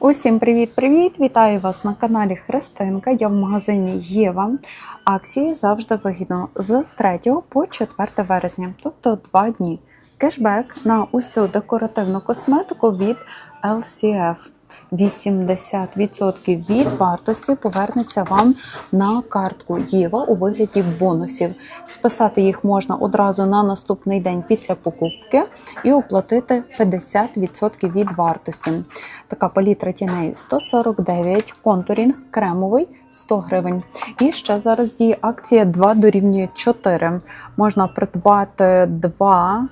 Усім привіт-привіт! Вітаю вас на каналі Христинка. Я в магазині Єва. Акції завжди вигідно з 3 по 4 вересня, тобто 2 дні. Кешбек на усю декоративну косметику від LCF. 80% від вартості повернеться вам на картку Єва у вигляді бонусів. Списати їх можна одразу на наступний день після покупки і оплатити 50% від вартості. Така палітра тіней 149, контурінг кремовий 100 гривень. І ще зараз діє акція 2 дорівнює 4. Можна придбати 2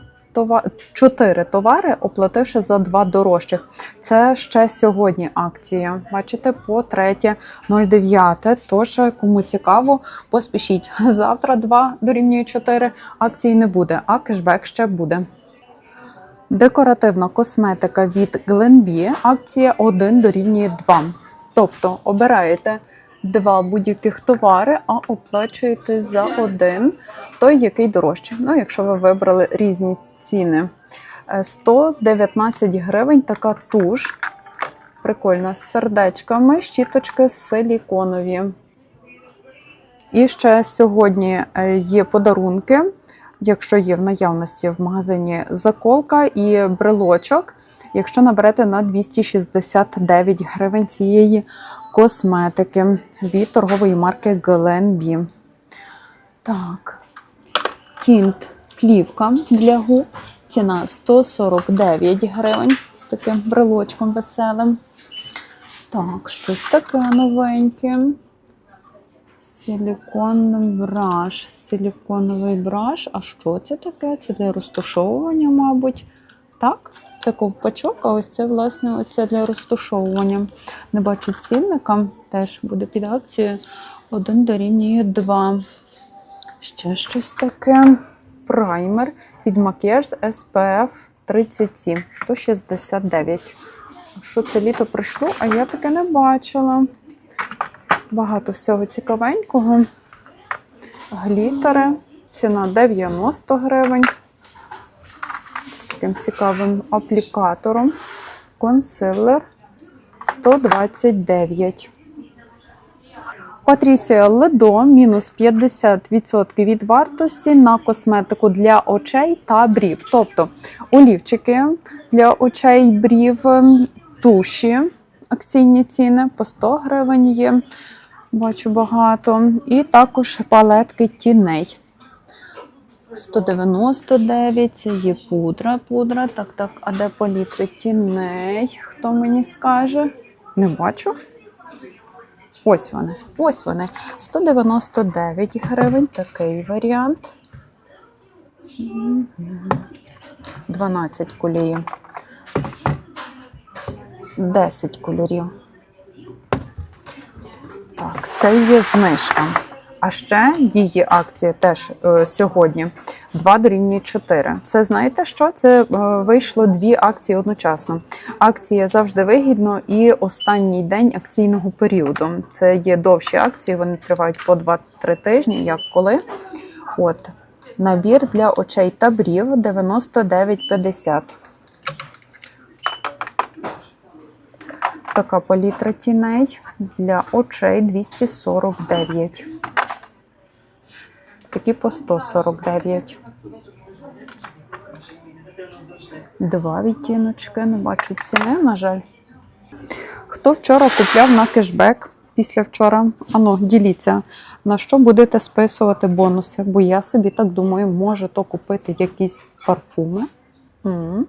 4 товари, оплативши за два дорожчих. Це ще сьогодні акція. Бачите, по 3.09. Тож, кому цікаво, поспішіть. Завтра 2 дорівнює 4 акції не буде, а кешбек ще буде. Декоративна косметика від Glenbee. Акція 1 дорівнює 2. Тобто обираєте два будь-яких товари, а оплачуєте за один той, який дорожчий. Ну, якщо ви вибрали різні ціни. Е, 119 гривень така туш. Прикольна, з сердечками, щіточки силіконові. І ще сьогодні е, є подарунки, якщо є в наявності в магазині заколка і брелочок, якщо наберете на 269 гривень цієї косметики від торгової марки Glenbee. Так, тінт плівка для губ. Ціна 149 гривень з таким брелочком веселим. Так, щось таке новеньке. Силікон браш. Силіконовий браш. А що це таке? Це для розташовування, мабуть. Так, це ковпачок, а ось це, власне, оце для розташовування. Не бачу цінника, теж буде під акцією. Один дорівнює 2. Ще щось таке. Праймер від макіяж SPF 37 169. Що це літо прийшло, а я таке не бачила. Багато всього цікавенького. Глітери. Ціна 90 гривень. З таким цікавим аплікатором. Консилер 129. Патрісія Ледо мінус 50% від вартості на косметику для очей та брів. Тобто олівчики для очей, брів, туші, акційні ціни по 100 гривень є. Бачу багато. І також палетки тіней. 199, є пудра. Пудра. Так, так, а де палітри тіней? Хто мені скаже? Не бачу. Ось вони. Ось вони. 199 гривень. Такий варіант. 12 кольорів. 10 кольорів. Так, це є знижка. А ще діє акція теж е, сьогодні. 2 дорівнює 4. Це знаєте що? Це е, вийшло дві акції одночасно. Акція завжди вигідно і останній день акційного періоду. Це є довші акції, вони тривають по 2-3 тижні, як коли. От. Набір для очей та брів 99,50. Така палітра тіней для очей 249. Такі по 149. Два відтіночки, не бачу ціни, на жаль. Хто вчора купляв на кешбек після вчора? Ану, діліться, на що будете списувати бонуси? Бо я собі так думаю, може то купити якісь парфуми. М -м.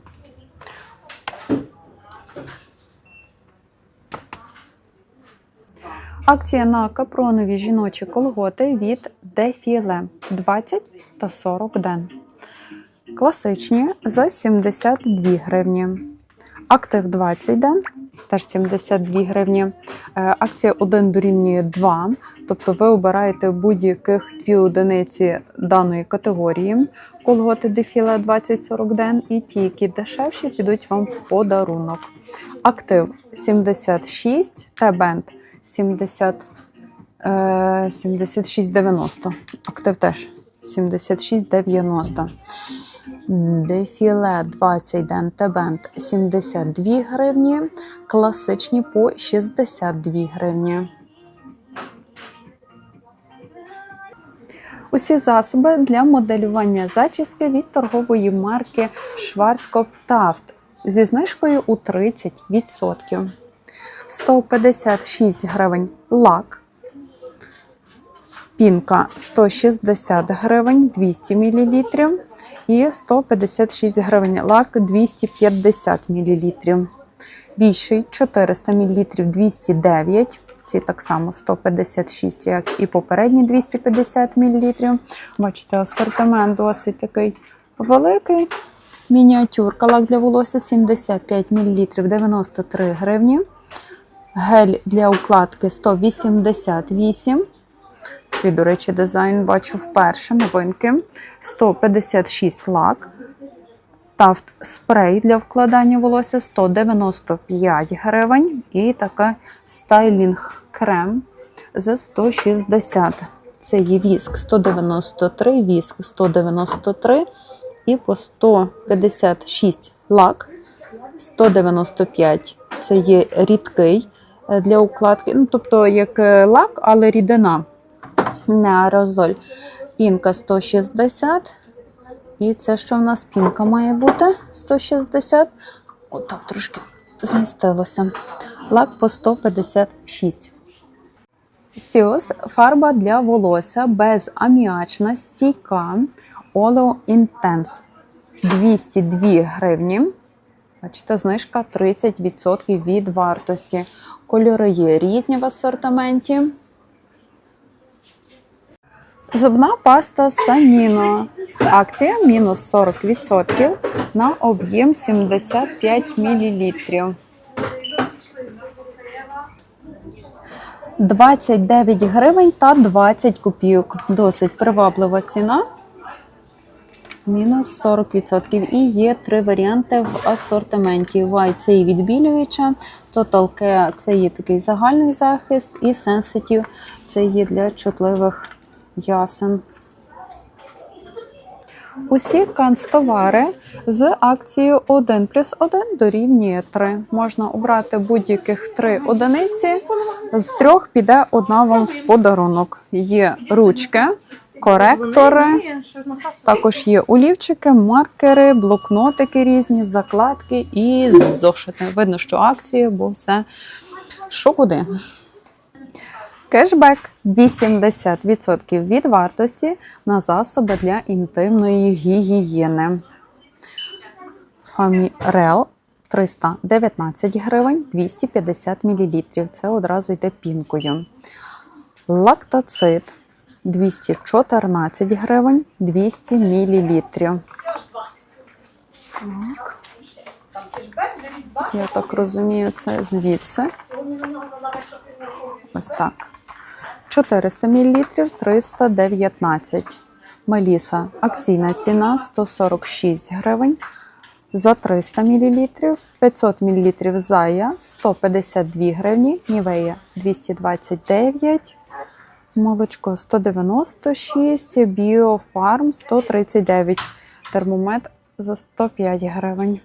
Акція на капронові жіночі колготи від Дефіле 20 та 40 ден. Класичні за 72 гривні. Актив 20 ден теж 72 гривні. Е, Акція 1 дорівнює 2, тобто ви обираєте будь-яких дві одиниці даної категорії. Колготи дефіле 20-40 ден, і ті, які дешевші, підуть вам в подарунок. Актив 76, Т-бенд 70, е, 76,90. Актив теж 76,90. Дефіле 20 Дентебент 72 гривні, класичні по 62 гривні. Усі засоби для моделювання зачіски від торгової марки Schwarzkopf зі знижкою у 30%. 156 гривень лак. Пінка 160 гривень 200 мл і 156 гривень лак 250 мл. Більший 400 мл 209 ці так само 156, як і попередні 250 мл. Бачите, асортимент досить такий великий. Мініатюрка лак для волосся 75 мл 93 гривні. Гель для укладки 188. Такий, до речі, дизайн бачу вперше новинки. 156 лак. Тафт спрей для вкладання волосся 195 гривень. І така стайлінг крем за 160. Це є віск 193, віск 193 і по 156 лак 195. Це є рідкий е, для укладки. Ну, тобто, як е, лак, але рідина. Не аерозоль. Пінка 160. І це що в нас пінка має бути? 160. Отак трошки змістилося. Лак по 156. Сіос фарба для волосся безаміачна, стійка Oleo Intense 202 гривні. Бачите, знижка 30% від вартості. Кольори є різні в асортименті. Зубна паста Саніно. Акція мінус 40% на об'єм 75 мл. 29 гривень та 20 копійок. Досить приваблива ціна. Мінус 40%. І є три варіанти в асортименті. White – це і відбілююча, Total Care – це є такий загальний захист, і Sensitive – це є для чутливих ясен. Усі канцтовари з акцією 1 плюс 1 дорівнює 3. Можна обрати будь-яких 3 одиниці. З трьох піде одна вам в подарунок. Є ручки, коректори, також є олівчики, маркери, блокнотики різні, закладки і зошити. Видно, що акції, бо все що куди. Кешбек 80% від вартості на засоби для інтимної гігієни. Фамірел 319 гривень 250 мл. Це одразу йде пінкою. Лактацит 214 гривень 200 мл. Так. Я так розумію, це звідси. Ось так. 400 мл 319. Меліса. Акційна ціна 146 гривень. За 300 мл. 500 мл зая 152 гривні. Нівея 229. Молочко 196. Біофарм 139. Термомет за 105 гривень.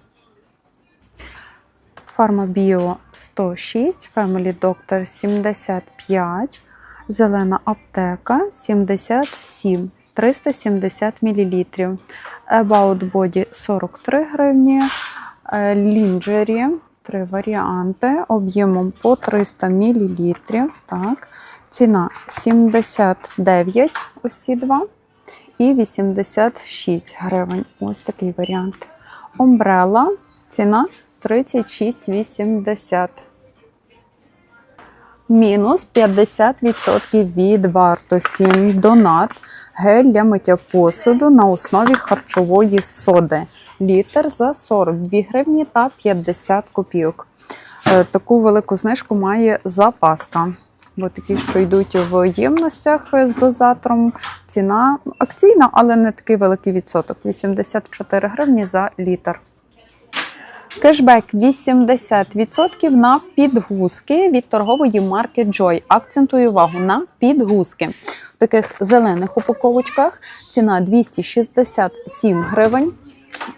Фармабіо 106, Family Doctor 75, Зелена аптека 77, 370 мл. About Body 43 гривні. Е, Лінджері 3 варіанти об'ємом по 300 мл. Так. Ціна 79, ось ці два. І 86 гривень. Ось такий варіант. Омбрела. Ціна 36,80. Мінус 50% від вартості. Донат. Гель для миття посуду на основі харчової соди. Літр за 42 гривні та 50 копійок. Е, Таку велику знижку має запаска. Бо такі, що йдуть в ємностях з дозатором. Ціна акційна, але не такий великий відсоток. 84 гривні за літр. Кешбек 80% на підгузки від торгової марки Joy. Акцентую увагу на підгузки. В таких зелених упаковочках ціна 267 гривень.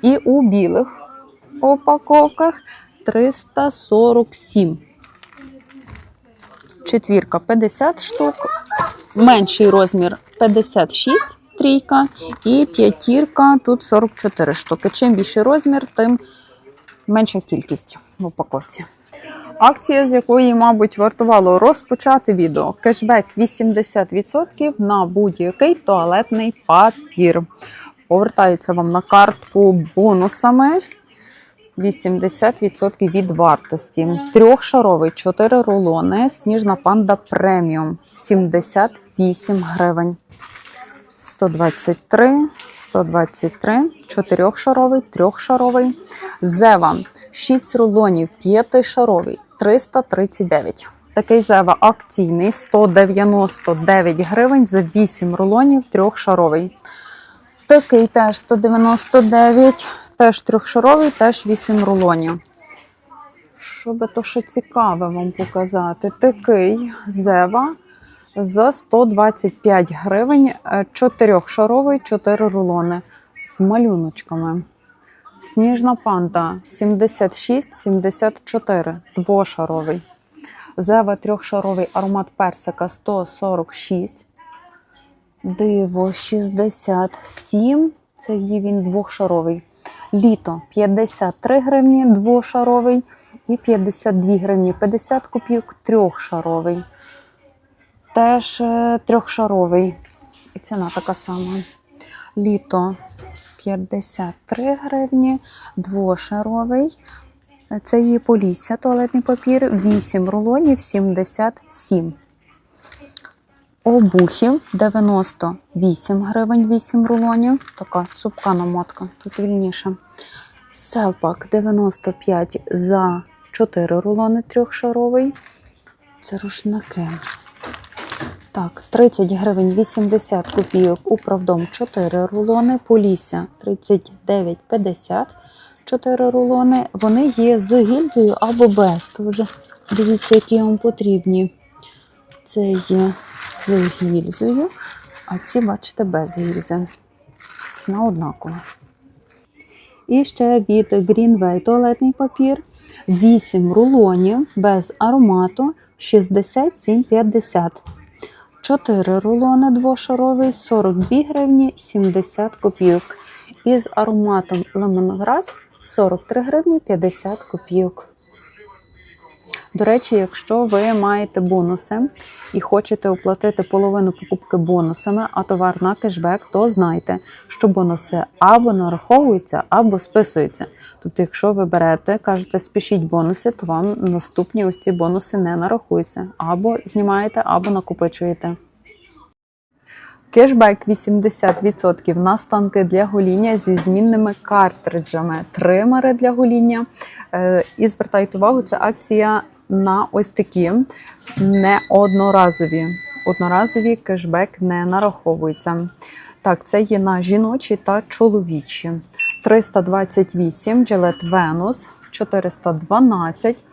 І у білих упаковках 347. Четвірка 50 штук, менший розмір 56 трійка і п'ятірка тут 44 штуки. Чим більший розмір, тим менша кількість в упаковці. Акція, з якої, мабуть, вартувало розпочати відео. Кешбек 80% на будь-який туалетний папір. Повертається вам на картку бонусами. 80% від вартості. Трьохшаровий 4 рулони. Сніжна панда преміум 78 гривень. 123, 123, чотирьохшаровий, трьохшаровий. Зева 6 рулонів, п'ятишаровий, 339. Такий зева акційний 199 гривень за 8 рулонів, трьохшаровий. Такий теж 199, теж трьохшаровий, теж 8 рулонів. Що би то ще цікаве вам показати? Такий зева за 125 гривень, е, чотирьохшаровий, 4 рулони з малюночками. Сніжна панда 76-74, двошаровий. Зева трьохшаровий аромат персика 146. Диво 67. Це є він двохшаровий. Літо 53 гривні, двошаровий. І 52 гривні 50 копійок трьохшаровий. Теж е, трьохшаровий. І ціна така сама. Літо 53 гривні, двошаровий. Це є Полісся, туалетний папір, 8 рулонів, 77. Обухів 98 гривень, 8 рулонів. Така цупка намотка, тут вільніше. Селпак 95 за 4 рулони трьохшаровий. Це рушники. Так, 30 гривень 80 копійок, управдом 4 рулони, Полісся 39,50 4 рулони. Вони є з гільзою або без. То вже дивіться, які вам потрібні. Це є з гільзою, а ці, бачите, без гільзи. Ціна однакова. І ще від Greenway туалетний папір 8 рулонів без аромату 67,50. 4 рулони двошаровий 42 гривні 70 копійок. Із ароматом лемонграс 43 гривні 50 копійок. До речі, якщо ви маєте бонуси і хочете оплатити половину покупки бонусами, а товар на кешбек, то знайте, що бонуси або нараховуються, або списуються. Тобто, якщо ви берете, кажете, спішіть бонуси, то вам наступні ось ці бонуси не нарахуються. Або знімаєте, або накопичуєте. Кешбек 80% на станки для гоління зі змінними картриджами, тримери для гоління. Е, І звертайте увагу, це акція на ось такі не одноразові. Кешбек не нараховується. Так, це є на жіночі та чоловічі. 328 Gillette Venus, 412.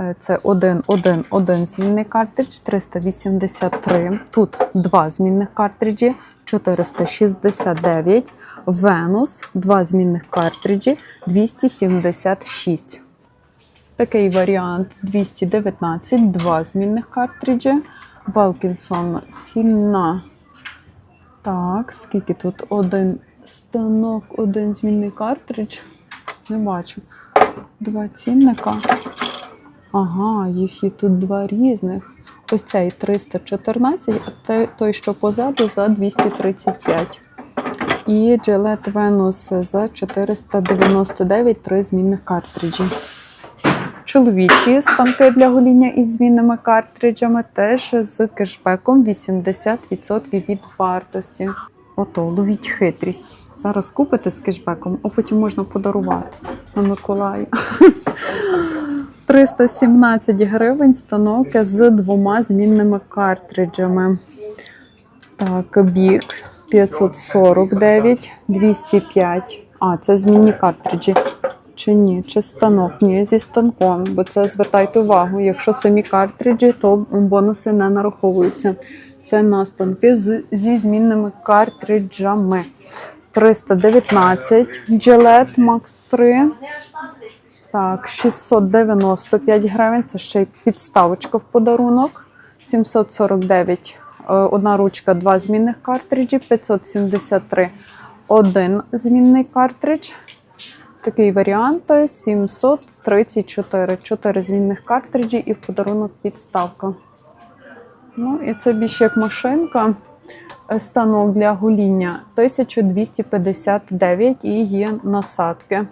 Е, Це один, один, один змінний картридж, 383. Тут два змінних картриджі, 469. Venus, два змінних картриджі, 276. Такий варіант 219, два змінних картриджі. Балкінсон ціна. Так, скільки тут один станок, один змінний картридж? Не бачу. Два цінника. Ага, їх і тут два різних. Ось цей 314, а той, що позаду, за 235. І Gillette Venus за 499, три змінних картриджі. Чоловічі станки для гоління із змінними картриджами теж з кешбеком 80% від вартості. Ото, ловіть хитрість. Зараз купите з кешбеком, а потім можна подарувати на Миколая. 317 гривень станок з двома змінними картриджами. Так, бік 549, 205. А, це змінні картриджі. Чи ні? Чи станок? Ні, зі станком, бо це звертайте увагу. Якщо самі картриджі, то бонуси не нараховуються. Це на станки з, зі змінними картриджами. 319 Gillette Max 3. Так, 695 гривень. Це ще й підставочка в подарунок. 749 е, одна ручка, два змінних картриджі, 573 один змінний картридж. Такий варіант 734. 4 змінних картриджі і в подарунок підставка. Ну і це більше як машинка. Станок для гуління 1259 і є насадки.